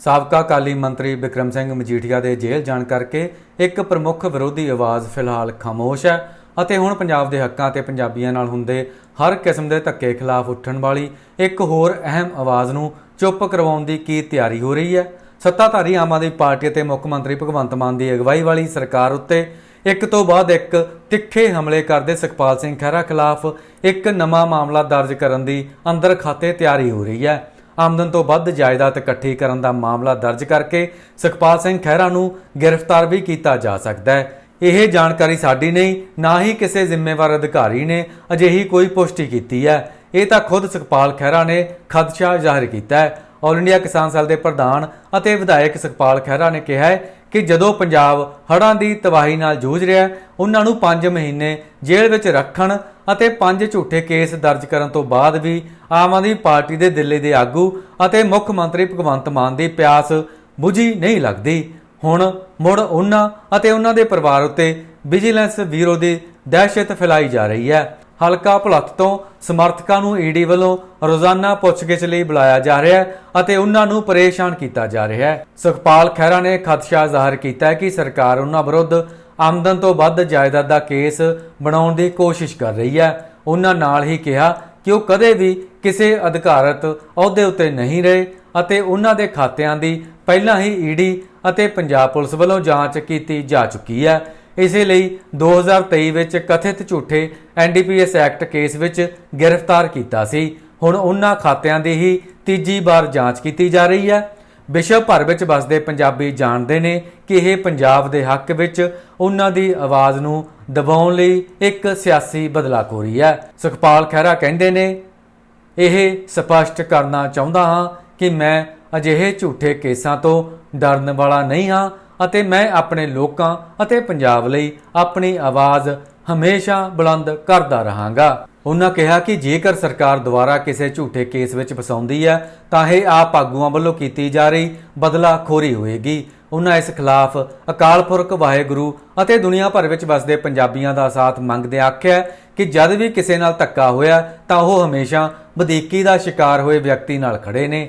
ਸਾਬਕਾ ਕਾਲੀ ਮੰਤਰੀ ਵਿਕਰਮ ਸਿੰਘ ਮਜੀਠੀਆ ਦੇ ਜੇਲ੍ਹ ਜਾਣ ਕਰਕੇ ਇੱਕ ਪ੍ਰਮੁੱਖ ਵਿਰੋਧੀ ਆਵਾਜ਼ ਫਿਲਹਾਲ ਖਾਮੋਸ਼ ਹੈ ਅਤੇ ਹੁਣ ਪੰਜਾਬ ਦੇ ਹੱਕਾਂ ਤੇ ਪੰਜਾਬੀਆਂ ਨਾਲ ਹੁੰਦੇ ਹਰ ਕਿਸਮ ਦੇ ਧੱਕੇ ਖਿਲਾਫ ਉੱਠਣ ਵਾਲੀ ਇੱਕ ਹੋਰ ਅਹਿਮ ਆਵਾਜ਼ ਨੂੰ ਚੁੱਪ ਕਰਵਾਉਣ ਦੀ ਕੀ ਤਿਆਰੀ ਹੋ ਰਹੀ ਹੈ? ਸੱਤਾਧਾਰੀ ਆਮ ਆਦਮੀ ਪਾਰਟੀ ਅਤੇ ਮੁੱਖ ਮੰਤਰੀ ਭਗਵੰਤ ਮਾਨ ਦੀ ਅਗਵਾਈ ਵਾਲੀ ਸਰਕਾਰ ਉੱਤੇ ਇੱਕ ਤੋਂ ਬਾਅਦ ਇੱਕ ਤਿੱਖੇ ਹਮਲੇ ਕਰਦੇ ਸੁਖਪਾਲ ਸਿੰਘ ਖਹਿਰਾ ਖਿਲਾਫ ਇੱਕ ਨਵਾਂ ਮਾਮਲਾ ਦਰਜ ਕਰਨ ਦੀ ਅੰਦਰ ਖਾਤੇ ਤਿਆਰੀ ਹੋ ਰਹੀ ਹੈ। ਆਮਦਨ ਤੋਂ ਵੱਧ ਜਾਇਦਾਦ ਇਕੱਠੀ ਕਰਨ ਦਾ ਮਾਮਲਾ ਦਰਜ ਕਰਕੇ ਸੁਖਪਾਲ ਸਿੰਘ ਖਹਿਰਾ ਨੂੰ ਗ੍ਰਿਫਤਾਰ ਵੀ ਕੀਤਾ ਜਾ ਸਕਦਾ ਹੈ। ਇਹ ਜਾਣਕਾਰੀ ਸਾਡੀ ਨਹੀਂ, ਨਾ ਹੀ ਕਿਸੇ ਜ਼ਿੰਮੇਵਾਰ ਅਧਿਕਾਰੀ ਨੇ ਅਜਿਹੀ ਕੋਈ ਪੁਸ਼ਟੀ ਕੀਤੀ ਹੈ। ਇਹ ਤਾਂ ਖੁਦ ਸੁਖਪਾਲ ਖਹਿਰਾ ਨੇ ਖਦਸ਼ਾ ਜ਼ਾਹਿਰ ਕੀਤਾ ਹੈ। ਆਲ ਇੰਡੀਆ ਕਿਸਾਨ ਸੈਲ ਦੇ ਪ੍ਰਧਾਨ ਅਤੇ ਵਿਧਾਇਕ ਸੁਖਪਾਲ ਖਹਿਰਾ ਨੇ ਕਿਹਾ ਹੈ ਕਿ ਜਦੋਂ ਪੰਜਾਬ ਹੜ੍ਹਾਂ ਦੀ ਤਬਾਹੀ ਨਾਲ ਜੂਝ ਰਿਹਾ ਉਹਨਾਂ ਨੂੰ 5 ਮਹੀਨੇ ਜੇਲ੍ਹ ਵਿੱਚ ਰੱਖਣ ਅਤੇ 5 ਝੂਠੇ ਕੇਸ ਦਰਜ ਕਰਨ ਤੋਂ ਬਾਅਦ ਵੀ ਆਮ ਆਦਮੀ ਪਾਰਟੀ ਦੇ ਦਿੱਲੀ ਦੇ ਆਗੂ ਅਤੇ ਮੁੱਖ ਮੰਤਰੀ ਭਗਵੰਤ ਮਾਨ ਦੀ ਪਿਆਸ ਬੁਝੀ ਨਹੀਂ ਲੱਗਦੀ। ਹੁਣ ਮੁੜ ਉਹਨਾਂ ਅਤੇ ਉਹਨਾਂ ਦੇ ਪਰਿਵਾਰ ਉੱਤੇ ਵਿਜੀਲੈਂਸ ਬਿਊਰੋ ਦੀ ਦਹਿਸ਼ਤ ਫੈਲਾਈ ਜਾ ਰਹੀ ਹੈ। ਹਲਕਾ ਭੁਲੱਥ ਤੋਂ ਸਮਰਥਕਾਂ ਨੂੰ ਈਡੀ ਵੱਲੋਂ ਰੋਜ਼ਾਨਾ ਪੁੱਛਗਿੱਛ ਲਈ ਬੁਲਾਇਆ ਜਾ ਰਿਹਾ ਹੈ ਅਤੇ ਉਹਨਾਂ ਨੂੰ ਪਰੇਸ਼ਾਨ ਕੀਤਾ ਜਾ ਰਿਹਾ ਹੈ। ਸੁਖਪਾਲ ਖਹਿਰਾ ਨੇ ਖਦਸ਼ਾ ਜ਼ਾਹਰ ਕੀਤਾ ਹੈ ਕਿ ਸਰਕਾਰ ਉਹਨਾਂ ਵਿਰੁੱਧ ਆਮਦਨ ਤੋਂ ਵੱਧ ਜਾਇਦਾਦ ਦਾ ਕੇਸ ਬਣਾਉਣ ਦੀ ਕੋਸ਼ਿਸ਼ ਕਰ ਰਹੀ ਹੈ। ਉਹਨਾਂ ਨਾਲ ਹੀ ਕਿਹਾ ਕਿ ਉਹ ਕਦੇ ਵੀ ਕਿਸੇ ਅਧਿਕਾਰਤ ਅਹੁਦੇ ਉੱਤੇ ਨਹੀਂ ਰਹੇ ਅਤੇ ਉਹਨਾਂ ਦੇ ਖਾਤਿਆਂ ਦੀ ਪਹਿਲਾਂ ਹੀ ਈਡੀ ਅਤੇ ਪੰਜਾਬ ਪੁਲਿਸ ਵੱਲੋਂ ਜਾਂਚ ਕੀਤੀ ਜਾ ਚੁੱਕੀ ਹੈ। ਇਸੇ ਲਈ 2023 ਵਿੱਚ ਕਥਿਤ ਝੂਠੇ ਐਨਡੀਪੀਐਸ ਐਕਟ ਕੇਸ ਵਿੱਚ ਗ੍ਰਿਫਤਾਰ ਕੀਤਾ ਸੀ। ਹੁਣ ਉਹਨਾਂ ਖਾਤਿਆਂ ਦੀ ਹੀ ਤੀਜੀ ਵਾਰ ਜਾਂਚ ਕੀਤੀ ਜਾ ਰਹੀ ਹੈ। ਵਿਸ਼ਵ ਭਰ ਵਿੱਚ ਵਸਦੇ ਪੰਜਾਬੀ ਜਾਣਦੇ ਨੇ ਕਿ ਇਹ ਪੰਜਾਬ ਦੇ ਹੱਕ ਵਿੱਚ ਉਹਨਾਂ ਦੀ ਆਵਾਜ਼ ਨੂੰ ਦਬਾਉਣ ਲਈ ਇੱਕ ਸਿਆਸੀ ਬਦਲਾਖੋਰੀ ਹੈ। ਸੁਖਪਾਲ ਖਹਿਰਾ ਕਹਿੰਦੇ ਨੇ, ਇਹ ਸਪਸ਼ਟ ਕਰਨਾ ਚਾਹੁੰਦਾ ਹਾਂ ਕਿ ਮੈਂ ਅਜਿਹੇ ਝੂਠੇ ਕੇਸਾਂ ਤੋਂ ਡਰਨ ਵਾਲਾ ਨਹੀਂ ਹਾਂ ਅਤੇ ਮੈਂ ਆਪਣੇ ਲੋਕਾਂ ਅਤੇ ਪੰਜਾਬ ਲਈ ਆਪਣੀ ਆਵਾਜ਼ ਹਮੇਸ਼ਾ ਬੁਲੰਦ ਕਰਦਾ ਰਹਾਂਗਾ। ਉਹਨਾਂ ਕਿਹਾ ਕਿ ਜੇਕਰ ਸਰਕਾਰ ਦੁਆਰਾ ਕਿਸੇ ਝੂਠੇ ਕੇਸ ਵਿੱਚ ਫਸਾਉਂਦੀ ਹੈ, ਤਾਂ ਇਹ ਆਪ ਆਗੂਆਂ ਵੱਲੋਂ ਕੀਤੀ ਜਾ ਰਹੀ ਬਦਲਾਖੋਰੀ ਹੋਏਗੀ। ਉਹਨਾਂ ਇਸ ਖਿਲਾਫ ਅਕਾਲ ਪੁਰਖ, ਵਾਹਿਗੁਰੂ ਅਤੇ ਦੁਨੀਆ ਭਰ ਵਿੱਚ ਵਸਦੇ ਪੰਜਾਬੀਆਂ ਦਾ ਸਾਥ ਮੰਗਦੇ ਆਖਿਆ ਕਿ ਜਦ ਵੀ ਕਿਸੇ ਨਾਲ ਧੱਕਾ ਹੋਇਆ, ਤਾਂ ਉਹ ਹਮੇਸ਼ਾ ਵਧੀਕੀ ਦਾ ਸ਼ਿਕਾਰ ਹੋਏ ਵਿਅਕਤੀ ਨਾਲ ਖੜੇ ਨੇ।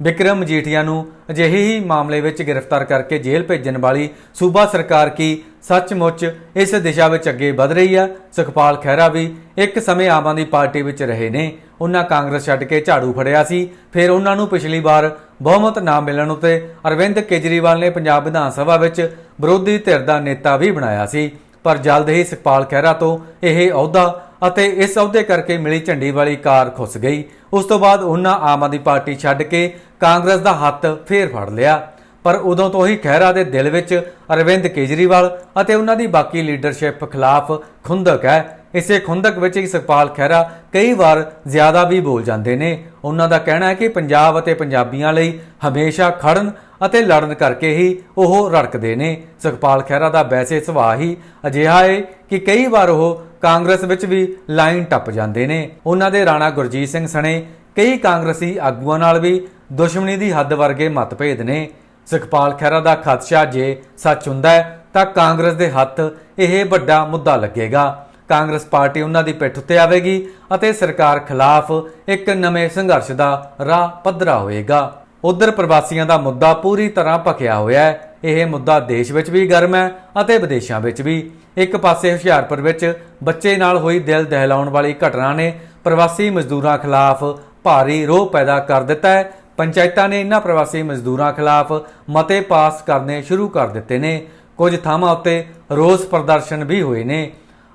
ਵਿਕਰਮ ਮਜੀਠੀਆ ਨੂੰ ਅਜਿਹੇ ਹੀ ਮਾਮਲੇ ਵਿੱਚ ਗ੍ਰਿਫਤਾਰ ਕਰਕੇ ਜੇਲ੍ਹ ਭੇਜਣ ਵਾਲੀ ਸੂਬਾ ਸਰਕਾਰ ਕੀ ਸੱਚਮੁੱਚ ਇਸ ਦਿਸ਼ਾ ਵਿੱਚ ਅੱਗੇ ਵਧ ਰਹੀ ਆ। ਸੁਖਪਾਲ ਖਹਿਰਾ ਵੀ ਇੱਕ ਸਮੇਂ ਆਮ ਆਦਮੀ ਪਾਰਟੀ ਵਿੱਚ ਰਹੇ ਨੇ। ਉਹਨਾਂ ਕਾਂਗਰਸ ਛੱਡ ਕੇ ਝਾੜੂ ਫੜਿਆ ਸੀ। ਫਿਰ ਉਹਨਾਂ ਨੂੰ ਪਿਛਲੀ ਵਾਰ ਬਹੁਮਤ ਨਾ ਮਿਲਣ ਉਤੇ ਅਰਵਿੰਦ ਕੇਜਰੀਵਾਲ ਨੇ ਪੰਜਾਬ ਵਿਧਾਨ ਸਭਾ ਵਿੱਚ ਵਿਰੋਧੀ ਧਿਰ ਦਾ ਨੇਤਾ ਵੀ ਬਣਾਇਆ ਸੀ। ਪਰ ਜਲਦ ਹੀ ਸੁਖਪਾਲ ਖਹਿਰਾ ਤੋਂ ਇਹ ਅਹੁਦਾ ਅਤੇ ਇਸ ਅਹੁਦੇ ਕਰਕੇ ਮਿਲੀ ਝੰਡੀ ਵਾਲੀ ਕਾਰ ਖੁੱਸ ਗਈ। ਉਸ ਤੋਂ ਬਾਅਦ ਉਹਨਾਂ ਆਮ ਆਦਮੀ ਪਾਰਟੀ ਛੱਡ ਕੇ ਕਾਂਗਰਸ ਦਾ ਹੱਥ ਫੇਰ ਫੜ ਲਿਆ। ਪਰ ਉਦੋਂ ਤੋਂ ਹੀ ਖਹਿਰਾ ਦੇ ਦਿਲ ਵਿੱਚ ਅਰਵਿੰਦ ਕੇਜਰੀਵਾਲ ਅਤੇ ਉਹਨਾਂ ਦੀ ਬਾਕੀ ਲੀਡਰਸ਼ਿਪ ਖਿਲਾਫ ਖੁੰਦਕ ਹੈ। ਇਸੇ ਖੁੰਦਕ ਵਿੱਚ ਹੀ ਸੁਖਪਾਲ ਖਹਿਰਾ ਕਈ ਵਾਰ ਜ਼ਿਆਦਾ ਵੀ ਬੋਲ ਜਾਂਦੇ ਨੇ। ਉਹਨਾਂ ਦਾ ਕਹਿਣਾ ਹੈ ਕਿ ਪੰਜਾਬ ਅਤੇ ਪੰਜਾਬੀਆਂ ਲਈ ਹਮੇਸ਼ਾ ਖੜਨ ਅਤੇ ਲੜਨ ਕਰਕੇ ਹੀ ਉਹ ਰੜਕਦੇ ਨੇ। ਸੁਖਪਾਲ ਖਹਿਰਾ ਦਾ ਵੈਸੇ ਸੁਭਾਅ ਹੀ ਅਜਿਹਾ ਹੈ ਕਿ ਕਈ ਵਾਰ ਉਹ ਕਾਂਗਰਸ ਵਿੱਚ ਵੀ ਲਾਈਨ ਟੱਪ ਜਾਂਦੇ ਨੇ। ਉਹਨਾਂ ਦੇ ਰਾਣਾ ਗੁਰਜੀਤ ਸਿੰਘ ਸਣੇ ਕਈ ਕਾਂਗਰਸੀ ਆਗੂਆਂ ਨਾਲ ਵੀ ਦੁਸ਼ਮਣੀ ਦੀ ਹੱਦ ਵਰਗੇ ਮਤਭੇਦ ਨੇ। ਸੁਖਪਾਲ ਖਹਿਰਾ ਦਾ ਖਦਸ਼ਾ ਜੇ ਸੱਚ ਹੁੰਦਾ ਹੈ, ਤਾਂ ਕਾਂਗਰਸ ਦੇ ਹੱਥ ਇਹ ਵੱਡਾ ਮੁੱਦਾ ਲੱਗੇਗਾ। ਕਾਂਗਰਸ ਪਾਰਟੀ ਉਹਨਾਂ ਦੀ ਪਿੱਠ ਉੱਤੇ ਆਵੇਗੀ ਅਤੇ ਸਰਕਾਰ ਖਿਲਾਫ ਇੱਕ ਨਵੇਂ ਸੰਘਰਸ਼ ਦਾ ਰਾਹ ਪੱਧਰਾ ਹੋਏਗਾ। ਉਧਰ ਪ੍ਰਵਾਸੀਆਂ ਦਾ ਮੁੱਦਾ ਪੂਰੀ ਤਰ੍ਹਾਂ ਭਖਿਆ ਹੋਇਆ ਹੈ। ਇਹ ਮੁੱਦਾ ਦੇਸ਼ ਵਿੱਚ ਵੀ ਗਰਮ ਹੈ ਅਤੇ ਵਿਦੇਸ਼ਾਂ ਵਿੱਚ ਵੀ। ਇੱਕ ਪਾਸੇ ਹੁਸ਼ਿਆਰਪੁਰ ਵਿੱਚ ਬੱਚੇ ਨਾਲ ਹੋਈ ਦਿਲ ਦਹਿਲਾਉਣ ਵਾਲੀ ਘਟਨਾ ਨੇ ਪ੍ਰਵਾਸੀ ਮਜ਼ਦੂਰਾਂ ਖਿਲਾਫ ਭਾਰੀ ਰੋਹ ਪੈਦਾ ਕਰ ਦਿੱਤਾ ਹੈ। ਪੰਚਾਇਤਾਂ ਨੇ ਇਨ੍ਹਾਂ ਪ੍ਰਵਾਸੀ ਮਜ਼ਦੂਰਾਂ ਖਿਲਾਫ ਮਤੇ ਪਾਸ ਕਰਨੇ ਸ਼ੁਰੂ ਕਰ ਦਿੱਤੇ ਨੇ। ਕੁਝ ਥਾਵਾਂ ਉੱਤੇ ਰੋਸ ਪ੍ਰਦਰਸ਼ਨ ਵੀ ਹੋਏ ਨੇ।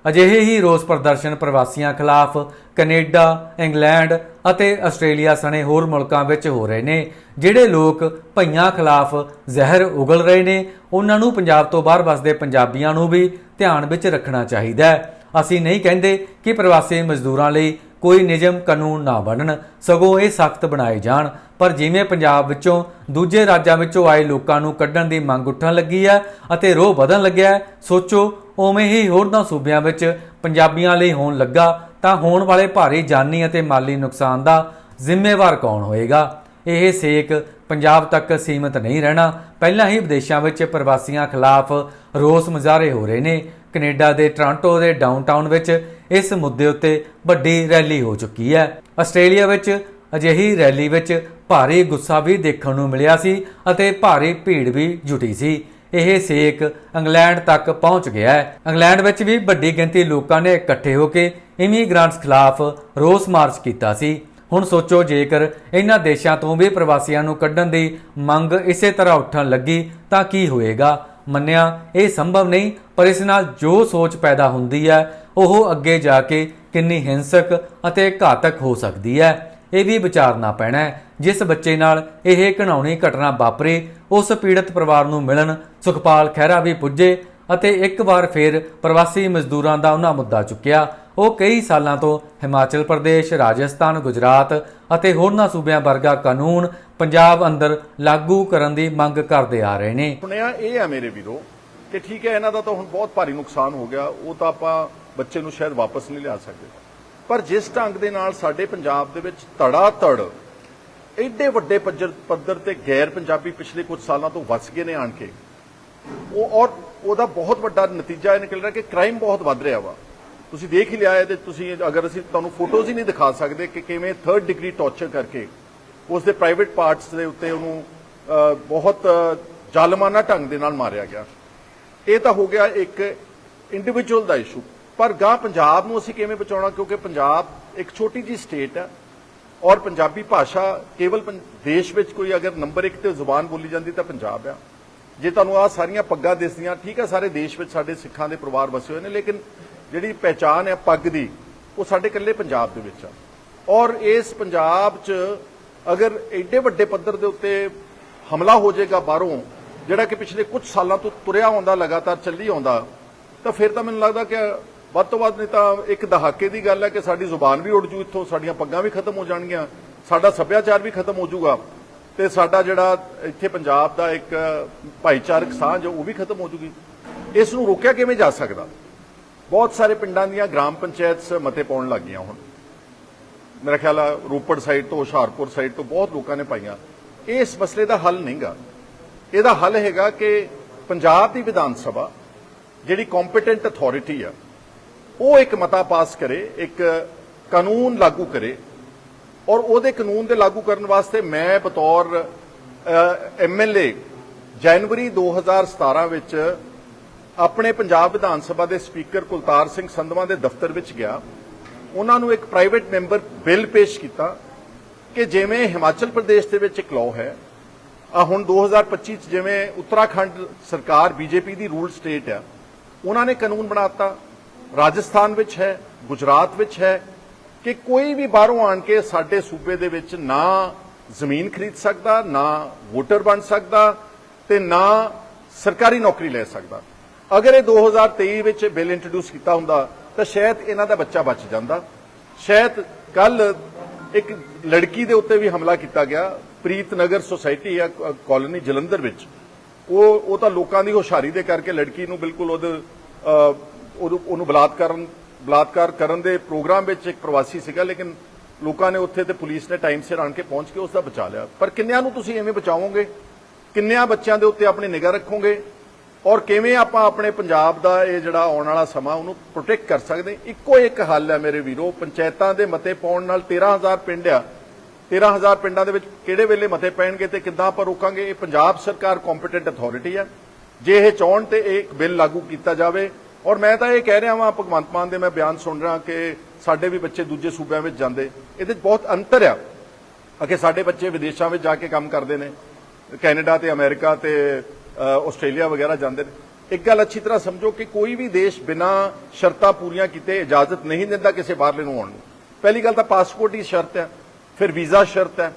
ਅਜਿਹੇ ਹੀ ਰੋਸ ਪ੍ਰਦਰਸ਼ਨ ਪ੍ਰਵਾਸੀਆਂ ਖਿਲਾਫ ਕੈਨੇਡਾ, ਇੰਗਲੈਂਡ ਅਤੇ ਆਸਟ੍ਰੇਲੀਆ ਸਣੇ ਹੋਰ ਮੁਲਕਾਂ ਵਿੱਚ ਹੋ ਰਹੇ ਨੇ, ਜਿਹੜੇ ਲੋਕ ਭਈਆਂ ਖਿਲਾਫ ਜ਼ਹਿਰ ਉਗਲ ਰਹੇ ਨੇ। ਉਹਨਾਂ ਨੂੰ ਪੰਜਾਬ ਤੋਂ ਬਾਹਰ ਵਸਦੇ ਪੰਜਾਬੀਆਂ ਨੂੰ ਵੀ ਧਿਆਨ ਵਿੱਚ ਰੱਖਣਾ ਚਾਹੀਦਾ ਹੈ। ਅਸੀਂ ਨਹੀਂ ਕਹਿੰਦੇ ਕਿ ਪ੍ਰਵਾਸੀ ਮਜ਼ਦੂਰਾਂ ਲਈ ਕੋਈ ਨਿਯਮ ਕਾਨੂੰਨ ਨਾ ਬਣਨ, ਸਗੋਂ ਇਹ ਸਖਤ ਬਣਾਏ ਜਾਣ। ਪਰ ਜਿਵੇਂ ਪੰਜਾਬ ਵਿੱਚੋਂ ਦੂਜੇ ਰਾਜਾਂ ਵਿੱਚੋਂ ਆਏ ਲੋਕਾਂ ਨੂੰ ਕੱਢਣ ਦੀ ਮੰਗ ਉੱਠਣ ਲੱਗੀ ਹੈ ਅਤੇ ਰੋਹ ਵਧਣ ਲੱਗਿਆ ਹੈ, ਸੋਚੋ, ਉਵੇਂ ਹੀ ਹੋਰਨਾਂ ਸੂਬਿਆਂ ਵਿੱਚ ਪੰਜਾਬੀਆਂ ਲਈ ਹੋਣ ਲੱਗਾ ਤਾਂ ਹੋਣ ਵਾਲੇ ਭਾਰੀ ਜਾਨੀ ਅਤੇ ਮਾਲੀ ਨੁਕਸਾਨ ਦਾ ਜ਼ਿੰਮੇਵਾਰ ਕੌਣ ਹੋਏਗਾ? ਇਹ ਸੇਕ ਪੰਜਾਬ ਤੱਕ ਸੀਮਿਤ ਨਹੀਂ ਰਹਿਣਾ। ਪਹਿਲਾਂ ਹੀ ਵਿਦੇਸ਼ਾਂ ਵਿੱਚ ਪ੍ਰਵਾਸੀਆਂ ਖਿਲਾਫ ਰੋਸ ਮੁਜ਼ਾਹਰੇ ਹੋ ਰਹੇ ਨੇ। ਕੈਨੇਡਾ ਦੇ ਟੋਰਾਂਟੋ ਦੇ ਡਾਊਨਟਾਊਨ ਵਿੱਚ ਇਸ ਮੁੱਦੇ ਉੱਤੇ ਵੱਡੀ ਰੈਲੀ ਹੋ ਚੁੱਕੀ ਹੈ। ਆਸਟ੍ਰੇਲੀਆ ਵਿੱਚ ਅਜਿਹੀ ਰੈਲੀ ਵਿੱਚ ਭਾਰੀ ਗੁੱਸਾ ਵੀ ਦੇਖਣ ਨੂੰ ਮਿਲਿਆ ਸੀ ਅਤੇ ਭਾਰੀ ਭੀੜ ਵੀ ਜੁਟੀ ਸੀ। ਇਹ ਸੇਕ ਇੰਗਲੈਂਡ ਤੱਕ ਪਹੁੰਚ ਗਿਆ ਹੈ। ਇੰਗਲੈਂਡ ਵਿੱਚ ਵੀ ਵੱਡੀ ਗਿਣਤੀ ਲੋਕਾਂ ਨੇ ਇਕੱਠੇ ਹੋ ਕੇ ਇਮੀਗ੍ਰੈਂਟਸ ਖਿਲਾਫ ਰੋਸ ਮਾਰਚ ਕੀਤਾ ਸੀ। ਹੁਣ ਸੋਚੋ, ਜੇਕਰ ਇਹਨਾਂ ਦੇਸ਼ਾਂ ਤੋਂ ਵੀ ਪ੍ਰਵਾਸੀਆਂ ਨੂੰ ਕੱਢਣ ਦੀ ਮੰਗ ਇਸੇ ਤਰ੍ਹਾਂ ਉੱਠਣ ਲੱਗੀ, ਤਾਂ ਕੀ ਹੋਏਗਾ? ਮੰਨਿਆ, ਇਹ ਸੰਭਵ ਨਹੀਂ, ਪਰ ਇਸ ਨਾਲ ਜੋ ਸੋਚ ਪੈਦਾ ਹੁੰਦੀ ਹੈ, ਉਹ ਅੱਗੇ ਜਾ ਕੇ ਕਿੰਨੀ ਹਿੰਸਕ ਅਤੇ ਘਾਤਕ ਹੋ ਸਕਦੀ ਹੈ। ਇਹ ਵੀ ਵਿਚਾਰਨਾ ਪੈਣਾ ਹੈ। ਜਿਸ ਬੱਚੇ ਨਾਲ ਇਹ ਘਿਨਾਉਣੀ ਘਟਨਾ ਵਾਪਰੀ, ਉਸ ਪੀੜਤ ਪਰਿਵਾਰ ਨੂੰ ਮਿਲਣ, ਸੁਖਪਾਲ ਖਹਿਰਾ ਵੀ ਪੁੱਜੇ ਅਤੇ ਇੱਕ ਵਾਰ ਫੇਰ ਪ੍ਰਵਾਸੀ ਮਜ਼ਦੂਰਾਂ ਦਾ ਉਹਨਾਂ ਮੁੱਦਾ ਚੁੱਕਿਆ। ਉਹ ਕਈ ਸਾਲਾਂ ਤੋਂ ਹਿਮਾਚਲ ਪ੍ਰਦੇਸ਼, ਰਾਜਸਥਾਨ, ਗੁਜਰਾਤ ਅਤੇ ਹੋਰਨਾਂ ਸੂਬਿਆਂ ਵਰਗਾ ਕਾਨੂੰਨ ਪੰਜਾਬ ਅੰਦਰ ਲਾਗੂ ਕਰਨ ਦੀ ਮੰਗ ਕਰਦੇ ਆ ਰਹੇ ਨੇ। ਸੁਣਿਆ ਇਹ ਆ ਮੇਰੇ ਵੀਰੋ ਕਿ ਠੀਕ ਹੈ, ਇਹਨਾਂ ਦਾ ਤਾਂ ਹੁਣ ਬਹੁਤ ਭਾਰੀ ਨੁਕਸਾਨ ਹੋ ਗਿਆ। ਉਹ ਤਾਂ ਆਪਾਂ ਬੱਚੇ ਨੂੰ ਸ਼ਾਇਦ ਵਾਪਸ ਨਹੀਂ ਲਿਆ ਸਕਦੇ। ਪਰ ਜਿਸ ਢੰਗ ਦੇ ਨਾਲ ਸਾਡੇ ਪੰਜਾਬ ਦੇ ਵਿੱਚ ਧੜਾ ਧੜ ਐਡੇ ਵੱਡੇ ਪੱਜਰ ਪੱਧਰ ਤੇ ਗੈਰ ਪੰਜਾਬੀ ਪਿਛਲੇ ਕੁਝ ਸਾਲਾਂ ਤੋਂ ਵੱਸ ਗਏ ਨੇ ਆਣ ਕੇ। ਉਹ ਔਰ ਉਹਦਾ ਬਹੁਤ ਵੱਡਾ ਨਤੀਜਾ ਇਹ ਨਿਕਲ ਰਿਹਾ ਕਿ ਕ੍ਰਾਈਮ ਬਹੁਤ ਵੱਧ ਰਿਹਾ ਵਾ। ਤੁਸੀਂ ਦੇਖ ਹੀ ਲਿਆ ਹੈ ਤੇ ਤੁਸੀਂ ਅਗਰ ਅਸੀਂ ਤੁਹਾਨੂੰ ਫੋਟੋਜ਼ ਹੀ ਨਹੀਂ ਦਿਖਾ ਸਕਦੇ ਕਿ ਕਿਵੇਂ 3rd ਡਿਗਰੀ ਟੌਰਚਰ ਕਰਕੇ ਉਸ ਦੇ ਪ੍ਰਾਈਵੇਟ ਪਾਰਟਸ ਦੇ ਉੱਤੇ ਉਹਨੂੰ ਬਹੁਤ ਜ਼ਾਲਮਾਨਾ ਢੰਗ ਦੇ ਨਾਲ ਮਾਰਿਆ ਗਿਆ। ਇਹ ਤਾਂ ਹੋ ਗਿਆ ਇੱਕ ਇੰਡੀਵਿਜੂਅਲ ਦਾ ਇਸ਼ੂ ਪਰ ਗਾਂ ਪੰਜਾਬ ਨੂੰ ਅਸੀਂ ਕਿਵੇਂ ਬਚਾਉਣਾ? ਕਿਉਂਕਿ ਪੰਜਾਬ ਇੱਕ ਛੋਟੀ ਜੀ ਸਟੇਟ ਹੈ ਔਰ ਪੰਜਾਬੀ ਭਾਸ਼ਾ ਕੇਵਲ ਪੰ- ਦੇਸ਼ ਵਿੱਚ ਕੋਈ ਅਗਰ ਨੰਬਰ 1 ਤੇ ਜ਼ੁਬਾਨ ਬੋਲੀ ਜਾਂਦੀ ਤਾਂ ਪੰਜਾਬ ਆ। ਜੇ ਤੁਹਾਨੂੰ ਆ ਸਾਰੀਆਂ ਪੱਗਾਂ ਦਿਸਦੀਆਂ, ਠੀਕ ਹੈ ਸਾਰੇ ਦੇਸ਼ ਵਿੱਚ ਸਾਡੇ ਸਿੱਖਾਂ ਦੇ ਪਰਿਵਾਰ ਵਸੇ ਹੋਏ ਨੇ, ਲੇਕਿਨ ਜਿਹੜੀ ਪਹਿਚਾਨ ਹੈ ਪੱਗ ਦੀ, ਉਹ ਸਾਡੇ ਇਕੱਲੇ ਪੰਜਾਬ ਦੇ ਵਿੱਚ ਆ। ਔਰ ਇਸ ਪੰਜਾਬ 'ਚ ਅਗਰ ਐਡੇ ਵੱਡੇ ਪੱਧਰ ਦੇ ਉੱਤੇ ਹਮਲਾ ਹੋ ਜਾਏਗਾ ਬਾਹਰੋਂ, ਜਿਹੜਾ ਕਿ ਪਿਛਲੇ ਕੁਝ ਸਾਲਾਂ ਤੋਂ ਤੁਰਿਆ ਆਉਂਦਾ, ਲਗਾਤਾਰ ਚੱਲੀ ਆਉਂਦਾ, ਤਾਂ ਫਿਰ ਤਾਂ ਮੈਨੂੰ ਲੱਗਦਾ ਕਿ ਵੱਧ ਤੋਂ ਵੱਧ ਨਹੀਂ ਤਾਂ ਇੱਕ ਦਹਾਕੇ ਦੀ ਗੱਲ ਹੈ ਕਿ ਸਾਡੀ ਜ਼ੁਬਾਨ ਵੀ ਉੱਡ ਜੂ ਇੱਥੋਂ, ਸਾਡੀਆਂ ਪੱਗਾਂ ਵੀ ਖਤਮ ਹੋ ਜਾਣਗੀਆਂ, ਸਾਡਾ ਸੱਭਿਆਚਾਰ ਵੀ ਖਤਮ ਹੋ ਜਾਊਗਾ ਤੇ ਸਾਡਾ ਜਿਹੜਾ ਇੱਥੇ ਪੰਜਾਬ ਦਾ ਇੱਕ ਭਾਈਚਾਰਕ ਸਾਂਝ ਉਹ ਵੀ ਖਤਮ ਹੋ ਜੂਗੀ। ਇਸ ਨੂੰ ਰੋਕਿਆ ਕਿਵੇਂ ਜਾ ਸਕਦਾ? ਬਹੁਤ ਸਾਰੇ ਪਿੰਡਾਂ ਦੀਆਂ ਗ੍ਰਾਮ ਪੰਚਾਇਤਸ ਮਤੇ ਪਾਉਣ ਲੱਗ ਗਈਆਂ ਹੁਣ। ਮੇਰਾ ਖਿਆਲ ਆ, ਰੋਪੜ ਸਾਈਡ ਤੋਂ, ਹੁਸ਼ਿਆਰਪੁਰ ਸਾਈਡ ਤੋਂ ਬਹੁਤ ਲੋਕਾਂ ਨੇ ਪਾਈਆਂ। ਇਸ ਮਸਲੇ ਦਾ ਹੱਲ ਨਹੀਂਗਾ। ਇਹਦਾ ਹੱਲ ਹੈਗਾ ਕਿ ਪੰਜਾਬ ਦੀ ਵਿਧਾਨ ਸਭਾ, ਜਿਹੜੀ ਕੰਪੀਟੈਂਟ ਅਥਾਰਟੀ ਆ ਉਹ ਇੱਕ ਮਤਾ ਪਾਸ ਕਰੇ, ਇੱਕ ਕਾਨੂੰਨ ਲਾਗੂ ਕਰੇ ਔਰ ਉਹਦੇ ਕਾਨੂੰਨ ਦੇ ਲਾਗੂ ਕਰਨ ਵਾਸਤੇ ਮੈਂ ਬਤੌਰ ਐਮਐਲਏ ਜਨਵਰੀ 2017 ਵਿੱਚ ਆਪਣੇ ਪੰਜਾਬ ਵਿਧਾਨ ਸਭਾ ਦੇ ਸਪੀਕਰ ਕੁਲਤਾਰ ਸਿੰਘ ਸੰਧਵਾ ਦੇ ਦਫ਼ਤਰ ਵਿੱਚ ਗਿਆ। ਉਹਨਾਂ ਨੂੰ ਇੱਕ ਪ੍ਰਾਈਵੇਟ ਮੈਂਬਰ ਬਿੱਲ ਪੇਸ਼ ਕੀਤਾ ਕਿ ਜਿਵੇਂ ਹਿਮਾਚਲ ਪ੍ਰਦੇਸ਼ ਦੇ ਵਿੱਚ ਇੱਕ ਲਾਅ ਹੈ, ਆ ਹੁਣ 2025 ਚ ਜਿਵੇਂ ਉੱਤਰਾਖੰਡ ਸਰਕਾਰ ਬੀਜੇਪੀ ਦੀ ਰੂਲ ਸਟੇਟ ਆ, ਉਹਨਾਂ ਨੇ ਕਾਨੂੰਨ ਬਣਾਤਾ ਰਾਜਸਥਾਨ ਵਿੱਚ ਹੈ, ਗੁਜਰਾਤ ਵਿੱਚ ਹੈ, ਕਿ ਕੋਈ ਵੀ ਬਾਹਰੋਂ ਆਣ ਕੇ ਸਾਡੇ ਸੂਬੇ ਦੇ ਵਿੱਚ ਨਾ ਜ਼ਮੀਨ ਖਰੀਦ ਸਕਦਾ, ਨਾ ਵੋਟਰ ਬਣ ਸਕਦਾ ਤੇ ਨਾ ਸਰਕਾਰੀ ਨੌਕਰੀ ਲੈ ਸਕਦਾ। ਅਗਰ ਇਹ 2023 ਵਿੱਚ ਬਿੱਲ ਇੰਟਰੋਡਿਊਸ ਕੀਤਾ ਹੁੰਦਾ, ਤਾਂ ਸ਼ਾਇਦ ਇਹਨਾਂ ਦਾ ਬੱਚਾ ਬਚ ਜਾਂਦਾ। ਸ਼ਾਇਦ ਕੱਲ ਇੱਕ ਲੜਕੀ ਦੇ ਉੱਤੇ ਵੀ ਹਮਲਾ ਕੀਤਾ ਗਿਆ, ਪ੍ਰੀਤ ਨਗਰ ਸੁਸਾਇਟੀ ਹੈ ਕਾਲੋਨੀ ਜਲੰਧਰ ਵਿੱਚ। ਉਹ ਉਹ ਤਾਂ ਲੋਕਾਂ ਦੀ ਹੁਸ਼ਿਆਰੀ ਦੇ ਕਰਕੇ ਲੜਕੀ ਨੂੰ ਬਿਲਕੁਲ ਉਹਦੇ ਉਹਨੂੰ ਉਹਨੂੰ ਬਲਾਤਕਾਰਨ ਬਲਾਤਕਾਰ ਕਰਨ ਦੇ ਪ੍ਰੋਗਰਾਮ ਵਿੱਚ ਇੱਕ ਪ੍ਰਵਾਸੀ ਸੀਗਾ, ਲੇਕਿਨ ਲੋਕਾਂ ਨੇ ਉੱਥੇ ਤੇ ਪੁਲਿਸ ਨੇ ਟਾਈਮ ਸਿਰ ਆਣ ਕੇ ਪਹੁੰਚ ਕੇ ਉਸ ਦਾ ਬਚਾ ਲਿਆ। ਪਰ ਕਿੰਨਿਆਂ ਨੂੰ ਤੁਸੀਂ ਐਵੇਂ ਬਚਾਓਗੇ? ਕਿੰਨਿਆਂ ਬੱਚਿਆਂ ਦੇ ਉੱਤੇ ਆਪਣੀ ਨਿਗਾਹ ਰੱਖੋਗੇ? ਔਰ ਕਿਵੇਂ ਆਪਾਂ ਆਪਣੇ ਪੰਜਾਬ ਦਾ ਇਹ ਜਿਹੜਾ ਆਉਣ ਵਾਲਾ ਸਮਾਂ, ਉਹਨੂੰ ਪ੍ਰੋਟੈਕਟ ਕਰ ਸਕਦੇ? ਇੱਕੋ ਇੱਕ ਹੱਲ ਹੈ ਮੇਰੇ ਵੀਰੋ, ਪੰਚਾਇਤਾਂ ਦੇ ਮਤੇ ਪਾਉਣ ਨਾਲ 13000 ਪਿੰਡ ਆ। 13000 ਪਿੰਡਾਂ ਦੇ ਵਿੱਚ ਕਿਹੜੇ ਵੇਲੇ ਮਤੇ ਪੈਣਗੇ ਤੇ ਕਿੱਦਾਂ ਆਪਾਂ ਰੋਕਾਂਗੇ? ਇਹ ਪੰਜਾਬ ਸਰਕਾਰ ਕੰਪੀਟੈਂਟ ਅਥਾਰਟੀ ਹੈ। ਜੇ ਇਹ ਚਾਹਣ ਤੇ ਇਹ ਇੱਕ ਬਿੱਲ ਲਾਗੂ ਕੀਤਾ ਜਾਵੇ ਔਰ ਮੈਂ ਤਾਂ ਇਹ ਕਹਿ ਰਿਹਾ ਵਾਂ, ਭਗਵੰਤ ਮਾਨ ਦੇ ਮੈਂ ਬਿਆਨ ਸੁਣ ਰਿਹਾ ਕਿ ਸਾਡੇ ਵੀ ਬੱਚੇ ਦੂਜੇ ਸੂਬਿਆਂ ਵਿੱਚ ਜਾਂਦੇ। ਇਹਦੇ 'ਚ ਬਹੁਤ ਅੰਤਰ ਆ ਅਗੇ ਸਾਡੇ ਬੱਚੇ ਵਿਦੇਸ਼ਾਂ ਵਿੱਚ ਜਾ ਕੇ ਕੰਮ ਕਰਦੇ ਨੇ। ਕੈਨੇਡਾ ਤੇ ਅਮਰੀਕਾ ਤੇ ਆਸਟ੍ਰੇਲੀਆ ਵਗੈਰਾ ਜਾਂਦੇ ਨੇ। ਇੱਕ ਗੱਲ ਅੱਛੀ ਤਰ੍ਹਾਂ ਸਮਝੋ ਕਿ ਕੋਈ ਵੀ ਦੇਸ਼ ਬਿਨਾ ਸ਼ਰਤਾਂ ਪੂਰੀਆਂ ਕੀਤੇ ਇਜਾਜ਼ਤ ਨਹੀਂ ਦਿੰਦਾ ਕਿਸੇ ਬਾਹਰਲੇ ਨੂੰ ਆਉਣ ਨੂੰ। ਪਹਿਲੀ ਗੱਲ ਤਾਂ ਪਾਸਪੋਰਟ ਹੀ ਸ਼ਰਤ ਹੈ, ਫਿਰ ਵੀਜ਼ਾ ਸ਼ਰਤ ਹੈ,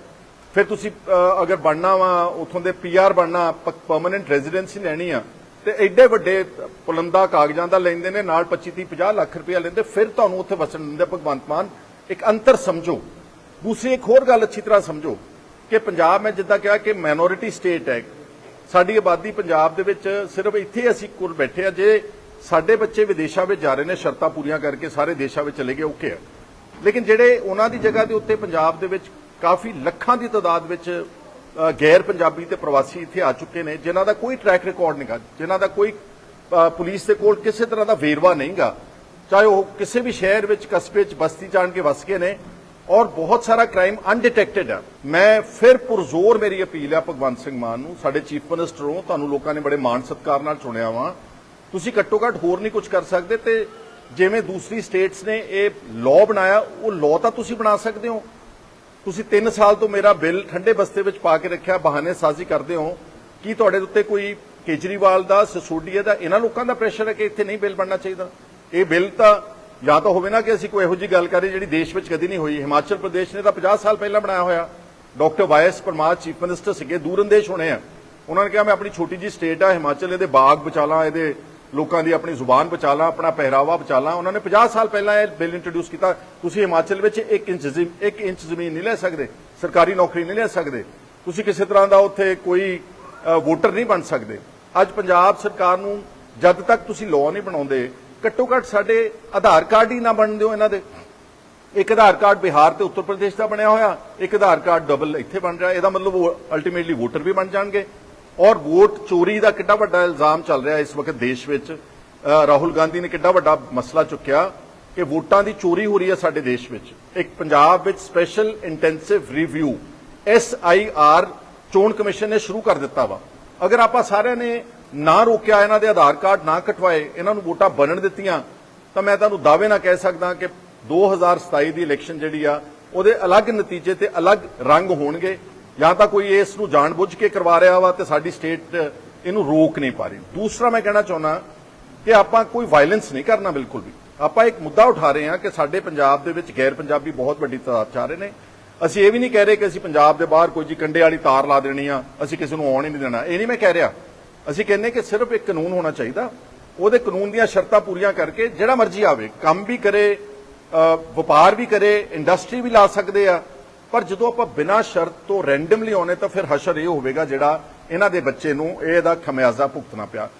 ਫਿਰ ਤੁਸੀਂ ਅਗਰ ਬਣਨਾ ਵਾ, ਉਥੋਂ ਦੇ ਪੀਆਰ ਬਣਨਾ ਪਰਮਨੈਂਟ ਰੈਜ਼ੀਡੈਂਸੀ ਲੈਣੀ ਆ ਤੇ ਐਡੇ ਵੱਡੇ ਪੁਲੰਦਾ ਕਾਗਜ਼ਾਂ ਦਾ ਲੈਂਦੇ ਨੇ, ਨਾਲ 25 30 50 ਲੱਖ ਰੁਪਇਆ ਲੈਂਦੇ, ਫਿਰ ਤੁਹਾਨੂੰ ਉੱਥੇ ਵਸਣ ਦਿੰਦੇ ਭਗਵੰਤ ਮਾਨ। ਇੱਕ ਅੰਤਰ ਸਮਝੋ। ਦੂਸਰੀ, ਇੱਕ ਹੋਰ ਗੱਲ ਅੱਛੀ ਤਰ੍ਹਾਂ ਸਮਝੋ ਕਿ ਪੰਜਾਬ, ਮੈਂ ਜਿੱਦਾਂ ਕਿਹਾ ਕਿ ਮਾਈਨੋਰਿਟੀ ਸਟੇਟ ਹੈ ਸਾਡੀ ਆਬਾਦੀ ਪੰਜਾਬ ਦੇ ਵਿੱਚ ਸਿਰਫ ਇੱਥੇ ਅਸੀਂ ਕੋਲ ਬੈਠੇ ਆ, ਜੇ ਸਾਡੇ ਬੱਚੇ ਵਿਦੇਸ਼ਾਂ ਵਿੱਚ ਜਾ ਰਹੇ ਨੇ, ਸ਼ਰਤਾਂ ਪੂਰੀਆਂ ਕਰਕੇ ਸਾਰੇ ਦੇਸ਼ਾਂ ਵਿੱਚ ਚਲੇ ਗਏ, ਓਕੇ ਆ। ਲੇਕਿਨ ਜਿਹੜੇ ਉਹਨਾਂ ਦੀ ਜਗ੍ਹਾ ਦੇ ਉੱਤੇ ਪੰਜਾਬ ਦੇ ਵਿੱਚ ਕਾਫੀ ਲੱਖਾਂ ਦੀ ਤਾਦਾਦ ਵਿੱਚ ਗੈਰ ਪੰਜਾਬੀ ਤੇ ਪ੍ਰਵਾਸੀ ਇੱਥੇ ਆ ਚੁੱਕੇ ਨੇ, ਜਿਨ੍ਹਾਂ ਦਾ ਕੋਈ ਟਰੈਕ ਰਿਕਾਰਡ ਨਹੀਂਗਾ ਜਿਨ੍ਹਾਂ ਦਾ ਕੋਈ ਪੁਲਿਸ ਦੇ ਕੋਲ ਕਿਸੇ ਤਰ੍ਹਾਂ ਦਾ ਵੇਰਵਾ ਨਹੀਂਗਾ। ਚਾਹੇ ਉਹ ਕਿਸੇ ਵੀ ਸ਼ਹਿਰ ਵਿੱਚ, ਕਸਬੇ 'ਚ ਬਸਤੀ ਜਾਣ ਕੇ ਵਸ ਗਏ ਨੇ, ਔਰ ਬਹੁਤ ਸਾਰਾ ਕ੍ਰਾਈਮ ਅਨਡਿਟੈਕਟਡ ਹੈ ਮੈਂ ਫਿਰ ਪੁਰਜ਼ੋਰ ਮੇਰੀ ਅਪੀਲ ਹੈ ਭਗਵੰਤ ਸਿੰਘ ਮਾਨ ਨੂੰ, ਸਾਡੇ ਚੀਫ ਮਿਨਿਸਟਰ ਹੋ ਤੁਹਾਨੂੰ ਲੋਕਾਂ ਨੇ ਬੜੇ ਮਾਣ ਸਤਿਕਾਰ ਨਾਲ ਚੁਣਿਆ ਵਾ। ਤੁਸੀਂ ਘੱਟੋ ਘੱਟ ਹੋਰ ਨਹੀਂ ਕੁਝ ਕਰ ਸਕਦੇ ਤੇ ਜਿਵੇਂ ਦੂਸਰੀ ਸਟੇਟਸ ਨੇ ਇਹ ਲਾਅ ਬਣਾਇਆ, ਉਹ ਲਾਅ ਤਾਂ ਤੁਸੀਂ ਬਣਾ ਸਕਦੇ ਹੋ। ਤੁਸੀਂ 3 ਸਾਲ ਤੋਂ ਮੇਰਾ ਬਿੱਲ ਠੰਡੇ ਬਸਤੇ ਵਿੱਚ ਪਾ ਕੇ ਰੱਖਿਆ, ਬਹਾਨੇ ਸਾਜ਼ੀ ਕਰਦੇ ਹੋ। ਕੀ ਤੁਹਾਡੇ ਉੱਤੇ ਕੋਈ ਕੇਜਰੀਵਾਲ ਦਾ, ਸਸੋਡੀਆ ਦਾ, ਇਹਨਾਂ ਲੋਕਾਂ ਦਾ ਪ੍ਰੈਸ਼ਰ ਹੈ ਕਿ ਇੱਥੇ ਨਹੀਂ ਬਿੱਲ ਬਣਨਾ ਚਾਹੀਦਾ? ਇਹ ਬਿੱਲ ਤਾਂ ਜਾਂ ਤਾਂ ਹੋਵੇ ਨਾ ਕਿ ਅਸੀਂ ਕੋਈ ਇਹੋ ਜਿਹੀ ਗੱਲ ਕਰੀਏ ਜਿਹੜੀ ਦੇਸ਼ ਵਿੱਚ ਕਦੀ ਨਹੀਂ ਹੋਈ। ਹਿਮਾਚਲ ਪ੍ਰਦੇਸ਼ ਨੇ ਤਾਂ 50 ਸਾਲ ਪਹਿਲਾਂ ਬਣਾਇਆ ਹੋਇਆ। Doctor Y S Parmar chief minister ਸੀਗੇ ਦੂਰਅੰਦੇਸ਼ ਹੋਣੇ ਆ। ਉਹਨਾਂ ਨੇ ਕਿਹਾ, ਮੈਂ ਆਪਣੀ ਛੋਟੀ ਜੀ ਸਟੇਟ ਆ, ਹਿਮਾਚਲ, ਇਹਦੇ ਬਾਗ ਬਚਾ ਇਹਦੇ ਲੋਕਾਂ ਦੀ ਆਪਣੀ ਜ਼ੁਬਾਨ ਬਚਾ ਲਾਂ, ਆਪਣਾ ਪਹਿਰਾਵਾ ਬਚਾ ਲਾਂ। ਉਹਨਾਂ ਨੇ 50 ਸਾਲ ਪਹਿਲਾਂ ਇਹ ਬਿੱਲ ਇੰਟਰੋਡਿਊਸ ਕੀਤਾ। ਤੁਸੀਂ ਹਿਮਾਚਲ ਵਿੱਚ 1 ਇੰਚ ਇੱਕ ਇੰਚ ਜ਼ਮੀਨ ਨਹੀਂ ਲੈ ਸਕਦੇ, ਸਰਕਾਰੀ ਨੌਕਰੀ ਨਹੀਂ ਲੈ ਸਕਦੇ। ਤੁਸੀਂ ਕਿਸੇ ਤਰ੍ਹਾਂ ਦਾ ਉੱਥੇ ਕੋਈ ਵੋਟਰ ਨਹੀਂ ਬਣ ਸਕਦੇ। ਅੱਜ ਪੰਜਾਬ ਸਰਕਾਰ ਨੂੰ ਜਦ ਤੱਕ ਤੁਸੀਂ ਲਾਅ ਨਹੀਂ ਬਣਾਉਂਦੇ, ਘੱਟੋ ਘੱਟ ਸਾਡੇ ਆਧਾਰ ਕਾਰਡ ਹੀ ਨਾ ਬਣ ਦਿਓ ਇਹਨਾਂ ਦੇ। ਇੱਕ ਆਧਾਰ ਕਾਰਡ ਬਿਹਾਰ ਤੇ ਉੱਤਰ ਪ੍ਰਦੇਸ਼ ਦਾ ਬਣਿਆ ਹੋਇਆ, ਇੱਕ ਆਧਾਰ ਕਾਰਡ ਡਬਲ ਇੱਥੇ ਬਣ ਰਿਹਾ। ਇਹਦਾ ਮਤਲਬ ਉਹ ਅਲਟੀਮੇਟਲੀ ਵੋਟਰ ਵੀ ਬਣ ਜਾਣਗੇ। ਔਰ ਵੋਟ ਚੋਰੀ ਦਾ ਕਿੰਨਾ ਵੱਡਾ ਇਲਜ਼ਾਮ ਚੱਲ ਰਿਹਾ ਇਸ ਵਕਤ ਦੇਸ਼ ਵਿੱਚ। ਰਾਹੁਲ ਗਾਂਧੀ ਨੇ ਕਿੰਨਾ ਵੱਡਾ ਮਸਲਾ ਚੁੱਕਿਆ ਕਿ ਵੋਟਾਂ ਦੀ ਚੋਰੀ ਹੋ ਰਹੀ ਹੈ ਸਾਡੇ ਦੇਸ਼ ਵਿੱਚ। ਇੱਕ ਪੰਜਾਬ ਵਿੱਚ ਸਪੈਸ਼ਲ ਇੰਟੈਂਸਿਵ ਰਿਵਿਊ ਐਸਆਈਆਰ ਚੋਣ ਕਮਿਸ਼ਨ ਨੇ ਸ਼ੁਰੂ ਕਰ ਦਿੱਤਾ ਵਾ। ਅਗਰ ਆਪਾਂ ਸਾਰਿਆਂ ਨੇ ਨਾ ਰੋਕਿਆ ਇਹਨਾਂ ਦੇ ਆਧਾਰ ਕਾਰਡ, ਨਾ ਕਟਵਾਏ, ਇਹਨਾਂ ਨੂੰ ਵੋਟਾਂ ਬਣਨ ਦਿੱਤੀਆਂ, ਤਾਂ ਮੈਂ ਤੁਹਾਨੂੰ ਦਾਅਵੇ ਨਾਲ ਕਹਿ ਸਕਦਾ ਕਿ 2027 ਦੀ ਇਲੈਕਸ਼ਨ ਜਿਹੜੀ ਆ, ਉਹਦੇ ਅਲੱਗ ਨਤੀਜੇ ਤੇ ਅਲੱਗ ਰੰਗ ਹੋਣਗੇ। ਜਾਂ ਤਾਂ ਕੋਈ ਇਸ ਨੂੰ ਜਾਣਬੁੱਝ ਕੇ ਕਰਵਾ ਰਿਹਾ ਵਾ ਤੇ ਸਾਡੀ ਸਟੇਟ ਇਹਨੂੰ ਰੋਕ ਨਹੀਂ ਪਾ ਰਹੀ। ਦੂਸਰਾ ਮੈਂ ਕਹਿਣਾ ਚਾਹੁੰਦਾ ਕਿ ਆਪਾਂ ਕੋਈ ਵਾਇਲੈਂਸ ਨਹੀਂ ਕਰਨਾ ਬਿਲਕੁਲ ਵੀ। ਆਪਾਂ ਇੱਕ ਮੁੱਦਾ ਉਠਾ ਰਹੇ ਹਾਂ ਕਿ ਸਾਡੇ ਪੰਜਾਬ ਦੇ ਵਿੱਚ ਗੈਰ ਪੰਜਾਬੀ ਬਹੁਤ ਵੱਡੀ ਤਾਦਾਦ ਚ ਆ ਰਹੇ ਨੇ। ਅਸੀਂ ਇਹ ਵੀ ਨਹੀਂ ਕਹਿ ਰਹੇ ਕਿ ਅਸੀਂ ਪੰਜਾਬ ਦੇ ਬਾਹਰ ਕੋਈ ਜੀ ਕੰਡੇ ਵਾਲੀ ਤਾਰ ਲਾ ਦੇਣੀ ਆ, ਅਸੀਂ ਕਿਸੇ ਨੂੰ ਆਉਣ ਹੀ ਨਹੀਂ ਦੇਣਾ। ਇਹ ਨਹੀਂ ਮੈਂ ਕਹਿ ਰਿਹਾ। ਅਸੀਂ ਕਹਿੰਦੇ ਕਿ ਸਿਰਫ ਇੱਕ ਕਾਨੂੰਨ ਹੋਣਾ ਚਾਹੀਦਾ। ਉਹਦੇ ਕਾਨੂੰਨ ਦੀਆਂ ਸ਼ਰਤਾਂ ਪੂਰੀਆਂ ਕਰਕੇ ਜਿਹੜਾ ਮਰਜ਼ੀ ਆਵੇ, ਕੰਮ ਵੀ ਕਰੇ ਵਪਾਰ ਵੀ ਕਰੇ ਇੰਡਸਟਰੀ ਵੀ ਲਾ ਸਕਦੇ ਆ ਪਰ ਜਦੋਂ ਆਪਾਂ ਬਿਨਾਂ ਸ਼ਰਤ ਤੋਂ ਰੈਂਡਮਲੀ ਆਉਨੇ ਤਾਂ ਫਿਰ ਹਸ਼ਰ ਇਹ ਹੋਵੇਗਾ ਜਿਹੜਾ ਇਹਨਾਂ ਦੇ ਬੱਚੇ ਨੂੰ ਇਹਦਾ ਖਮਿਆਜ਼ਾ ਭੁਗਤਣਾ ਪਿਆ।